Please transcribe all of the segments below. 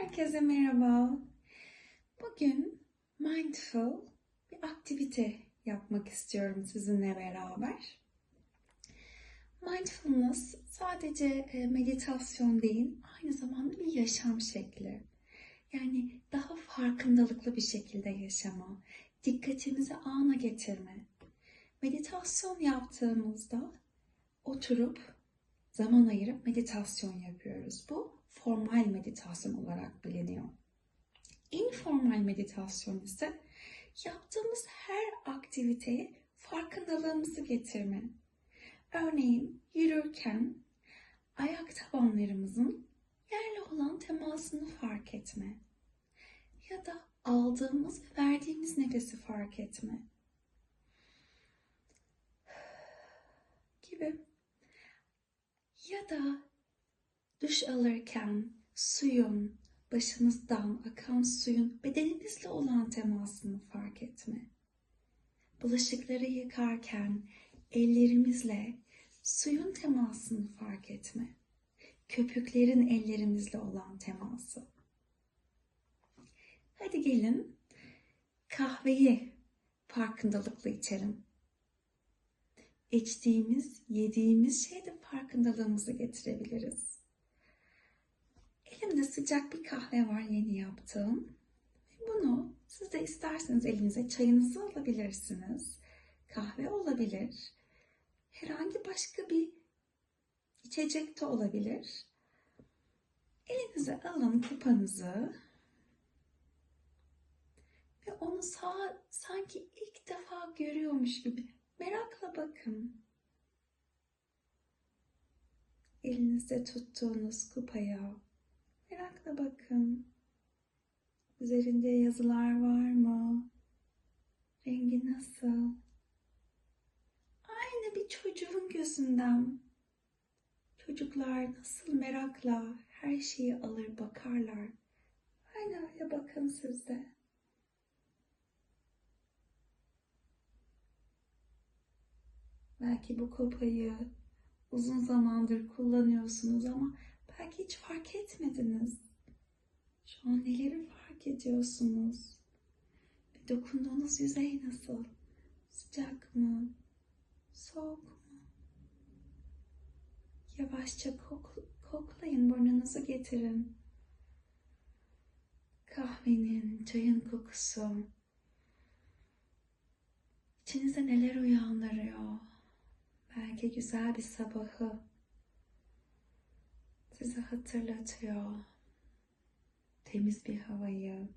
Herkese merhaba. Bugün mindful bir aktivite yapmak istiyorum sizinle beraber. Mindfulness sadece e, meditasyon değil, aynı zamanda bir yaşam şekli. Yani daha farkındalıklı bir şekilde yaşama, dikkatimizi ana getirme. Meditasyon yaptığımızda oturup zaman ayırıp meditasyon yapıyoruz. Bu formal meditasyon olarak biliniyor. Informal meditasyon ise yaptığımız her aktiviteye farkındalığımızı getirme. Örneğin yürürken ayak tabanlarımızın yerle olan temasını fark etme. Ya da aldığımız ve verdiğimiz nefesi fark etme. Gibi. Ya da duş alırken suyun, başınızdan akan suyun bedeninizle olan temasını fark etme. Bulaşıkları yıkarken ellerimizle suyun temasını fark etme. Köpüklerin ellerimizle olan teması. Hadi gelin kahveyi farkındalıkla içelim. İçtiğimiz, yediğimiz şeyde farkındalığımızı getirebiliriz. Elimde sıcak bir kahve var yeni yaptığım. Bunu siz de isterseniz elinize çayınızı alabilirsiniz. Kahve olabilir. Herhangi başka bir içecek de olabilir. Elinize alın kupanızı ve onu sağ, sanki ilk defa görüyormuş gibi merakla bakın. Elinizde tuttuğunuz kupaya merakla bakın. Üzerinde yazılar var mı? Rengi nasıl? Aynı bir çocuğun gözünden. Çocuklar nasıl merakla her şeyi alır bakarlar. Aynı öyle bakın siz Belki bu kopayı uzun zamandır kullanıyorsunuz ama belki hiç fark etmediniz. Şu an neleri fark ediyorsunuz? Ve dokunduğunuz yüzey nasıl? Sıcak mı? Soğuk mu? Yavaşça kok koklayın, burnunuzu getirin. Kahvenin, çayın kokusu. İçinize neler uyandırıyor? Belki güzel bir sabahı size hatırlatıyor. Temiz bir havayı.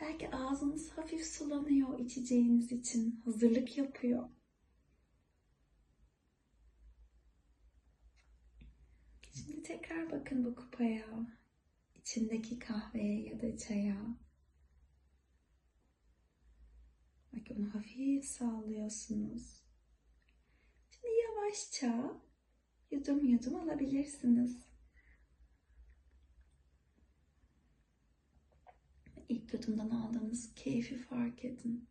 Belki ağzınız hafif sulanıyor içeceğiniz için. Hazırlık yapıyor. Şimdi tekrar bakın bu kupaya. içindeki kahveye ya da çaya. Belki onu hafif sallıyorsunuz. Yavaşça yudum yudum alabilirsiniz. İlk yudumdan aldığınız keyfi fark edin.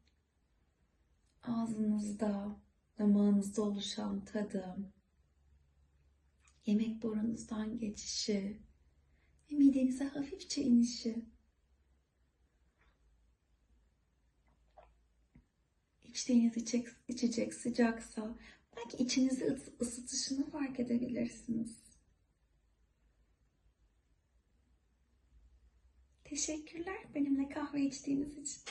Ağzınızda, damağınızda oluşan tadı, yemek borunuzdan geçişi ve midenize hafifçe inişi. İçtiğiniz içecek, içecek sıcaksa belki içinizi ısıtışını fark edebilirsiniz. Teşekkürler benimle kahve içtiğiniz için.